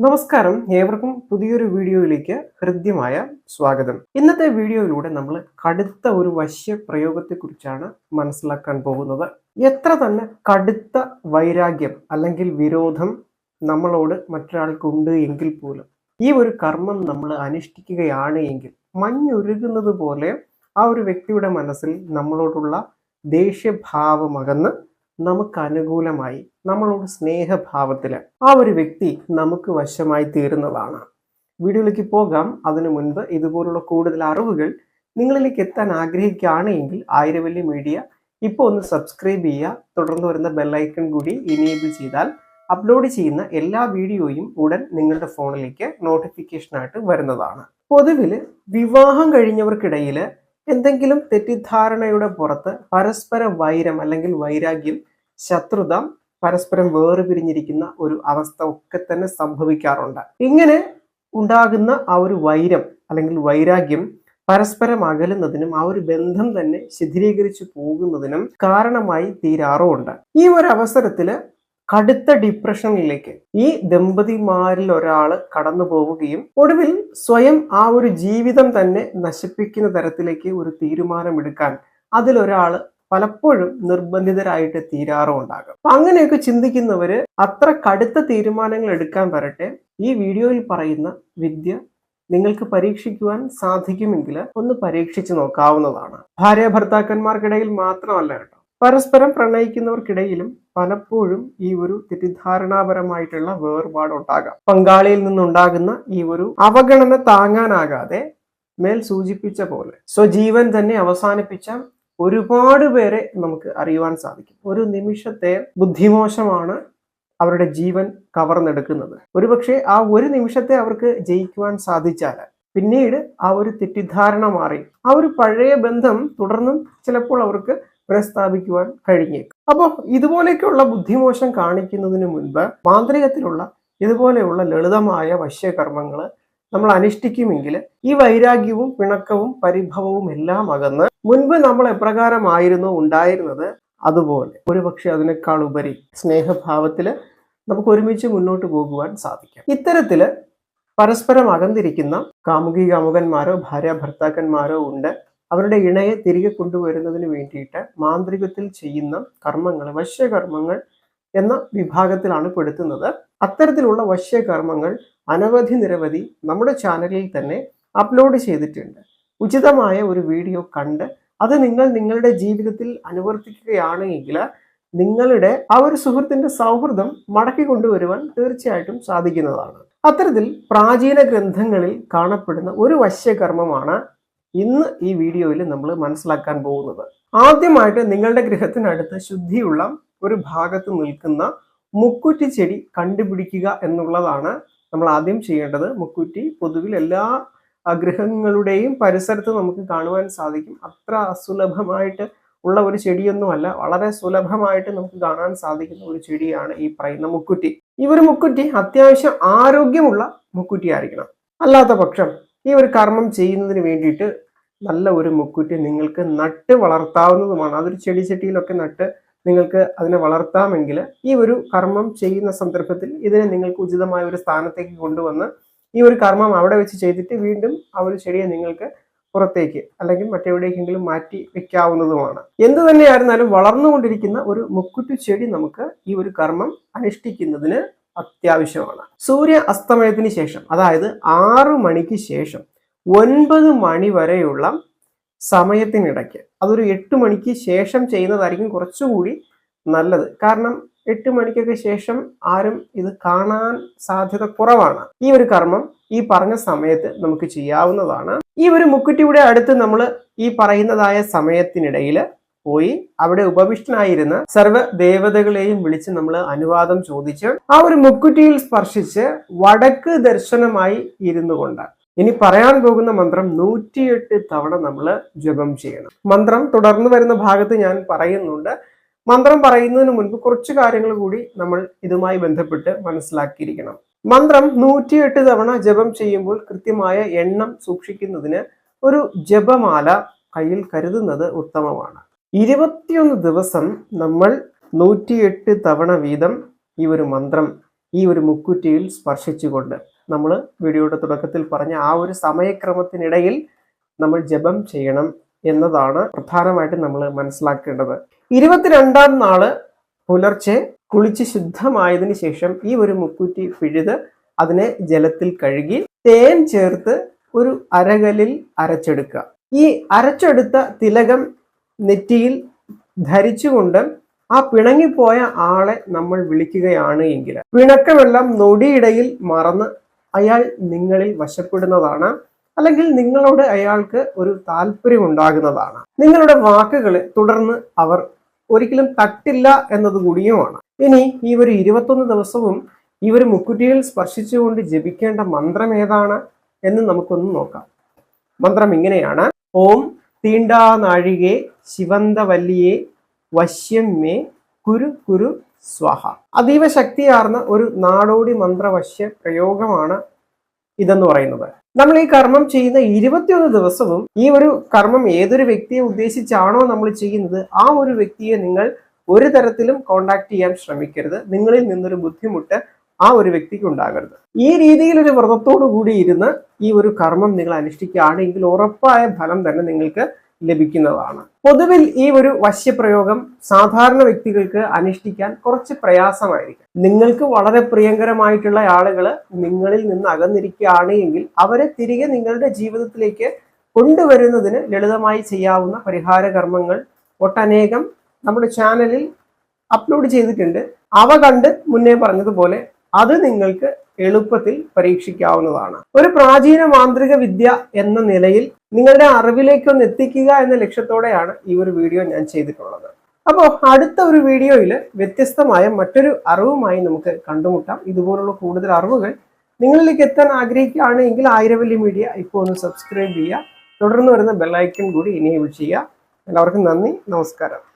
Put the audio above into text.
നമസ്കാരം. ഏവർക്കും പുതിയൊരു വീഡിയോയിലേക്ക് ഹൃദ്യമായ സ്വാഗതം. ഇന്നത്തെ വീഡിയോയിലൂടെ നമ്മൾ കടുത്ത ഒരു വശ്യ പ്രയോഗത്തെക്കുറിച്ചാണ് മനസ്സിലാക്കാൻ പോകുന്നത്. എത്ര തന്നെ കടുത്ത വൈരാഗ്യം അല്ലെങ്കിൽ വിരോധം നമ്മളോട് മറ്റൊരാൾക്കുണ്ട് എങ്കിൽ പോലും ഈ ഒരു കർമ്മം നമ്മൾ അനുഷ്ഠിക്കുകയാണ് എങ്കിൽ മഞ്ഞുരുകുന്നത് പോലെ ആ ഒരു വ്യക്തിയുടെ മനസ്സിൽ നമ്മളോടുള്ള ദേഷ്യഭാവമകന്ന് നമുക്ക് അനുകൂലമായി നമ്മളോട് സ്നേഹഭാവത്തിൽ ആ ഒരു വ്യക്തി നമുക്ക് വശമായി തീരുന്നതാണ്. വീഡിയോയിലേക്ക് പോകാം. അതിനു മുൻപ് ഇതുപോലുള്ള കൂടുതൽ അറിവുകൾ നിങ്ങളിലേക്ക് എത്താൻ ആഗ്രഹിക്കുകയാണ് എങ്കിൽ ആയിരവല്ലി മീഡിയ ഇപ്പോൾ ഒന്ന് സബ്സ്ക്രൈബ് ചെയ്യുക. തുടർന്ന് വരുന്ന ബെല്ലൈക്കൺ കൂടി ഇനേബിൾ ചെയ്താൽ അപ്ലോഡ് ചെയ്യുന്ന എല്ലാ വീഡിയോയും ഉടൻ നിങ്ങളുടെ ഫോണിലേക്ക് നോട്ടിഫിക്കേഷനായിട്ട് വരുന്നതാണ്. പൊതുവിൽ വിവാഹം കഴിഞ്ഞവർക്കിടയിൽ എന്തെങ്കിലും തെറ്റിദ്ധാരണയുടെ പുറത്ത് പരസ്പര വൈരം അല്ലെങ്കിൽ വൈരാഗ്യം ശത്രുത പരസ്പരം വേർപിരിഞ്ഞിരിക്കുന്ന ഒരു അവസ്ഥ ഒക്കെ തന്നെ സംഭവിക്കാറുണ്ട്. ഇങ്ങനെ ഉണ്ടാകുന്ന ആ ഒരു വൈരം അല്ലെങ്കിൽ വൈരാഗ്യം പരസ്പരം അകലുന്നതിനും ആ ഒരു ബന്ധം തന്നെ ശിഥിലീകരിച്ചു പോകുന്നതിനും കാരണമായി തീരാറുമുണ്ട്. ഈ ഒരു അവസരത്തിൽ കടുത്ത ഡിപ്രഷനിലേക്ക് ഈ ദമ്പതിമാരിൽ ഒരാൾ കടന്നു പോവുകയും ഒടുവിൽ സ്വയം ആ ഒരു ജീവിതം തന്നെ നശിപ്പിക്കുന്ന തരത്തിലേക്ക് ഒരു തീരുമാനമെടുക്കാൻ അതിലൊരാൾ പലപ്പോഴും നിർബന്ധിതരായിട്ട് തീരാറുമുണ്ടാകും. അപ്പൊ അങ്ങനെയൊക്കെ ചിന്തിക്കുന്നവര് അത്ര കടുത്ത തീരുമാനങ്ങൾ എടുക്കാൻ വരട്ടെ. ഈ വീഡിയോയിൽ പറയുന്ന വിദ്യ നിങ്ങൾക്ക് പരീക്ഷിക്കുവാൻ സാധിക്കുമെങ്കിൽ ഒന്ന് പരീക്ഷിച്ചു നോക്കാവുന്നതാണ്. ഭാര്യ ഭർത്താക്കന്മാർക്കിടയിൽ മാത്രമല്ല കേട്ടോ. പരസ്പരം പ്രണയിക്കുന്നവർക്കിടയിലും പലപ്പോഴും ഈ ഒരു തെറ്റിദ്ധാരണാപരമായിട്ടുള്ള വേർപാട് ഉണ്ടാകാം പങ്കാളിയിൽ നിന്നുണ്ടാകുന്ന ഈ ഒരു അവഗണന താങ്ങാനാകാതെ മേൽ സൂചിപ്പിച്ച പോലെ സ്വജീവൻ തന്നെ അവസാനിപ്പിച്ച ഒരുപാട് പേരെ നമുക്ക് അറിയുവാൻ സാധിക്കും. ഒരു നിമിഷത്തെ ബുദ്ധിമോശമാണ് അവരുടെ ജീവൻ കവർന്നെടുക്കുന്നത്. ഒരുപക്ഷെ ആ ഒരു നിമിഷത്തെ അവർക്ക് ജയിക്കുവാൻ സാധിച്ചാൽ പിന്നീട് ആ ഒരു തെറ്റിദ്ധാരണ മാറി. ആ ഒരു പഴയ ബന്ധം തുടർന്നും ചിലപ്പോൾ അവർക്ക് പുനഃസ്ഥാപിക്കുവാൻ കഴിഞ്ഞേക്കും. അപ്പോൾ ഇതുപോലെയൊക്കെയുള്ള ബുദ്ധിമോശം കാണിക്കുന്നതിന് മുൻപ് മാന്ത്രികത്തിലുള്ള ഇതുപോലെയുള്ള ലളിതമായ വശ്യകർമ്മങ്ങൾ നമ്മൾ അനുഷ്ഠിക്കുമെങ്കിൽ ഈ വൈരാഗ്യവും പിണക്കവും പരിഭവവും എല്ലാം അകന്ന് മുൻപ് നമ്മൾ എപ്രകാരമായിരുന്നു ഉണ്ടായിരുന്നത് അതുപോലെ. ഒരുപക്ഷെ അതിനേക്കാൾ ഉപരി സ്നേഹഭാവത്തിൽ നമുക്ക് ഒരുമിച്ച് മുന്നോട്ട് പോകുവാൻ സാധിക്കാം. ഇത്തരത്തിൽ പരസ്പരം അകന്നിരിക്കുന്ന കാമുകി കാമുകന്മാരോ ഭാര്യ ഭർത്താക്കന്മാരോ ഉണ്ട്. അവരുടെ ഇണയെ തിരികെ കൊണ്ടുവരുന്നതിന് വേണ്ടിയിട്ട് മാന്ത്രികത്തിൽ ചെയ്യുന്ന കർമ്മങ്ങൾ വശ്യകർമ്മങ്ങൾ എന്ന വിഭാഗത്തിലാണ് പെടുത്തുന്നത്. അത്തരത്തിലുള്ള വശ്യകർമ്മങ്ങൾ അനവധി നിരവധി നമ്മുടെ ചാനലിൽ തന്നെ അപ്ലോഡ് ചെയ്തിട്ടുണ്ട്. ഉചിതമായ ഒരു വീഡിയോ കണ്ട് അത് നിങ്ങൾ നിങ്ങളുടെ ജീവിതത്തിൽ അനുവർത്തിക്കുകയാണെങ്കിൽ നിങ്ങളുടെ ആ ഒരു സുഹൃത്തിന്റെ സൗഹൃദം മടക്കി കൊണ്ടുവരുവാൻ തീർച്ചയായിട്ടും സാധിക്കുന്നതാണ്. അത്തരത്തിൽ പ്രാചീന ഗ്രന്ഥങ്ങളിൽ കാണപ്പെടുന്ന ഒരു വശ്യകർമ്മമാണ് ഇന്ന് ഈ വീഡിയോയിൽ നമ്മൾ മനസ്സിലാക്കാൻ പോകുന്നത് ആദ്യമായിട്ട് നിങ്ങളുടെ ഗൃഹത്തിനടുത്ത് ശുദ്ധിയുള്ള ഒരു ഭാഗത്ത് നിൽക്കുന്ന മുക്കുറ്റി ചെടി കണ്ടുപിടിക്കുക എന്നുള്ളതാണ് നമ്മൾ ആദ്യം ചെയ്യേണ്ടത്. മുക്കുറ്റി പൊതുവിൽ എല്ലാ ഗൃഹങ്ങളുടെയും പരിസരത്ത് നമുക്ക് കാണുവാൻ സാധിക്കും. അത്ര അസുലഭമായിട്ട് ഉള്ള ഒരു ചെടിയൊന്നുമല്ല. വളരെ സുലഭമായിട്ട് നമുക്ക് കാണാൻ സാധിക്കുന്ന ഒരു ചെടിയാണ് ഈ പറയുന്ന മുക്കുറ്റി. ഈ ഒരു മുക്കുറ്റി അത്യാവശ്യം ആരോഗ്യമുള്ള മുക്കുറ്റി ആയിരിക്കണം. അല്ലാത്ത പക്ഷം ഈ ഒരു കർമ്മം ചെയ്യുന്നതിന് വേണ്ടിയിട്ട് നല്ല ഒരു മുക്കുറ്റി നിങ്ങൾക്ക് നട്ട് വളർത്താവുന്നതുമാണ്. അതൊരു ചെടി ചട്ടിയിലൊക്കെ നട്ട് നിങ്ങൾക്ക് അതിനെ വളർത്താമെങ്കിൽ ഈ ഒരു കർമ്മം ചെയ്യുന്ന സന്ദർഭത്തിൽ ഇതിനെ നിങ്ങൾക്ക് ഉചിതമായ ഒരു സ്ഥാനത്തേക്ക് കൊണ്ടുവന്ന് ഈ ഒരു കർമ്മം അവിടെ വെച്ച് ചെയ്തിട്ട് വീണ്ടും ആ ഒരു ചെടിയെ നിങ്ങൾക്ക് പുറത്തേക്ക് അല്ലെങ്കിൽ മറ്റെവിടേക്കെങ്കിലും മാറ്റി വെക്കാവുന്നതുമാണ്. എന്ത് തന്നെയായിരുന്നാലും വളർന്നുകൊണ്ടിരിക്കുന്ന ഒരു മുക്കുറ്റു ചെടി നമുക്ക് ഈ ഒരു കർമ്മം അനുഷ്ഠിക്കുന്നതിന് അത്യാവശ്യമാണ്. സൂര്യ അസ്തമയത്തിന് ശേഷം അതായത് ആറു മണിക്ക് ശേഷം ഒൻപത് മണി വരെയുള്ള സമയത്തിനിടയ്ക്ക് അതൊരു എട്ട് മണിക്ക് ശേഷം ചെയ്യുന്നതായിരിക്കും കുറച്ചുകൂടി നല്ലത്. കാരണം എട്ട് മണിക്കൊക്കെ ശേഷം ആരും ഇത് കാണാൻ സാധ്യത കുറവാണ്. ഈ ഒരു കർമ്മം ഈ പറഞ്ഞ സമയത്ത് നമുക്ക് ചെയ്യാവുന്നതാണ്. ഈ ഒരു മുക്കുറ്റിയുടെ അടുത്ത് നമ്മൾ ഈ പറയുന്നതായ സമയത്തിനിടയിൽ പോയി അവിടെ ഉപവിഷ്ടനായിരുന്ന സർവ ദേവതകളെയും വിളിച്ച് നമ്മൾ അനുവാദം ചോദിച്ച് ആ ഒരു മുക്കുറ്റിയിൽ സ്പർശിച്ച് വടക്ക് ദർശനമായി ഇരുന്നു കൊണ്ട്. ഇനി പറയാൻ പോകുന്ന മന്ത്രം നൂറ്റിയെട്ട് തവണ നമ്മൾ ജപം ചെയ്യണം. മന്ത്രം തുടർന്ന് വരുന്ന ഭാഗത്ത് ഞാൻ പറയുന്നുണ്ട്. മന്ത്രം പറയുന്നതിന് മുൻപ് കുറച്ച് കാര്യങ്ങൾ കൂടി നമ്മൾ ഇതുമായി ബന്ധപ്പെട്ട് മനസ്സിലാക്കിയിരിക്കണം. മന്ത്രം നൂറ്റിയെട്ട് തവണ ജപം ചെയ്യുമ്പോൾ കൃത്യമായ എണ്ണം സൂക്ഷിക്കുന്നതിന് ഒരു ജപമാല കയ്യിൽ കരുതുന്നത് ഉത്തമമാണ്. ഇരുപത്തിയൊന്ന് ദിവസം നമ്മൾ നൂറ്റിയെട്ട് തവണ വീതം ഈ ഒരു മന്ത്രം ഈ ഒരു മുക്കുറ്റിയിൽ സ്പർശിച്ചുകൊണ്ട് നമ്മൾ വീഡിയോയുടെ തുടക്കത്തിൽ പറഞ്ഞ ആ ഒരു സമയക്രമത്തിനിടയിൽ നമ്മൾ ജപം ചെയ്യണം എന്നതാണ് പ്രധാനമായിട്ടും നമ്മൾ മനസ്സിലാക്കേണ്ടത്. ഇരുപത്തിരണ്ടാം നാൾ പുലർച്ചെ കുളിച്ച് ശുദ്ധമായതിനു ശേഷം ഈ ഒരു മുക്കുറ്റി പിഴുത് അതിനെ ജലത്തിൽ കഴുകി തേൻ ചേർത്ത് ഒരു അരകലിൽ അരച്ചെടുക്കുക. ഈ അരച്ചെടുത്ത തിലകം നെറ്റിയിൽ ധരിച്ചുകൊണ്ട് ആ പിണങ്ങിപ്പോയ ആളെ നമ്മൾ വിളിക്കുകയാണ് എങ്കിൽ. പിണക്കമെല്ലാം നൊടിയിടയിൽ മറന്ന് അയാൾ നിങ്ങളിൽ വശപ്പെടുന്നതാണ് അല്ലെങ്കിൽ നിങ്ങളോട് അയാൾക്ക് ഒരു താല്പര്യം ഉണ്ടാകുന്നതാണ് നിങ്ങളുടെ വാക്കുകളെ തുടർന്ന് അവർ ഒരിക്കലും തട്ടില്ല എന്നത് കൂടിയുമാണ് ഇനി ഈ ഒരു ഇരുപത്തൊന്ന് ദിവസവും ഈ ഒരു മുക്കുറ്റിയിൽ സ്പർശിച്ചുകൊണ്ട് ജപിക്കേണ്ട മന്ത്രം ഏതാണ് എന്ന് നമുക്കൊന്ന് നോക്കാം. മന്ത്രം ഇങ്ങനെയാണ്. ഓം തീണ്ടാ നാഴികെ ശിവന്തവല്ലിയെ വശ്യം മേ കുരു കുരു സ്വഹ. അതീവ ശക്തിയാർന്ന ഒരു നാടോടി മന്ത്രവശ്യ പ്രയോഗമാണ് ഇതെന്ന് പറയുന്നത്. നമ്മൾ ഈ കർമ്മം ചെയ്യുന്ന ഇരുപത്തിയൊന്ന് ദിവസവും ഈ ഒരു കർമ്മം ഏതൊരു വ്യക്തിയെ ഉദ്ദേശിച്ചാണോ നമ്മൾ ചെയ്യുന്നത് ആ ഒരു വ്യക്തിയെ നിങ്ങൾ ഒരു തരത്തിലും കോണ്ടാക്ട് ചെയ്യാൻ ശ്രമിക്കരുത്. നിങ്ങളിൽ നിന്നൊരു ബുദ്ധിമുട്ട് ആ ഒരു വ്യക്തിക്ക് ഉണ്ടാകരുത്. ഈ രീതിയിൽ ഒരു വ്രതത്തോടു കൂടി ഇരുന്ന് ഈ ഒരു കർമ്മം നിങ്ങൾ അനുഷ്ഠിക്കുകയാണെങ്കിൽ ഉറപ്പായ ഫലം തന്നെ നിങ്ങൾക്ക് ലഭിക്കുന്നതാണ്. പൊതുവിൽ ഈ ഒരു വശ്യപ്രയോഗം സാധാരണ വ്യക്തികൾക്ക് അനുഷ്ഠിക്കാൻ കുറച്ച് പ്രയാസമായിരിക്കും. നിങ്ങൾക്ക് വളരെ പ്രിയങ്കരമായിട്ടുള്ള ആളുകൾ നിങ്ങളിൽ നിന്ന് അകന്നിരിക്കുകയാണ് എങ്കിൽ അവരെ തിരികെ നിങ്ങളുടെ ജീവിതത്തിലേക്ക് കൊണ്ടുവരുന്നതിന് ലളിതമായി ചെയ്യാവുന്ന പരിഹാര കർമ്മങ്ങൾ ഒട്ടനേകം നമ്മുടെ ചാനലിൽ അപ്ലോഡ് ചെയ്തിട്ടുണ്ട്. അവ കണ്ട് മുന്നേ പറഞ്ഞതുപോലെ അത് നിങ്ങൾക്ക് എളുപ്പത്തിൽ പരീക്ഷിക്കാവുന്നതാണ്. ഒരു പ്രാചീന മാന്ത്രിക വിദ്യ എന്ന നിലയിൽ നിങ്ങളുടെ അറിവിലേക്കൊന്ന് എത്തിക്കുക എന്ന ലക്ഷ്യത്തോടെയാണ് ഈ ഒരു വീഡിയോ ഞാൻ ചെയ്തിട്ടുള്ളത്. അപ്പോൾ അടുത്ത ഒരു വീഡിയോയിൽ വ്യത്യസ്തമായ മറ്റൊരു അറിവുമായി നമുക്ക് കണ്ടുമുട്ടാം. ഇതുപോലുള്ള കൂടുതൽ അറിവുകൾ നിങ്ങളിലേക്ക് എത്താൻ ആഗ്രഹിക്കുകയാണ് എങ്കിൽ ആയിരവല്ലി മീഡിയ ഇപ്പോൾ ഒന്ന് സബ്സ്ക്രൈബ് ചെയ്യുക. തുടർന്ന് വരുന്ന ബെല്ലൈക്കൺ കൂടി ഇനേബിൾ ചെയ്യുക. എല്ലാവർക്കും നന്ദി. നമസ്കാരം.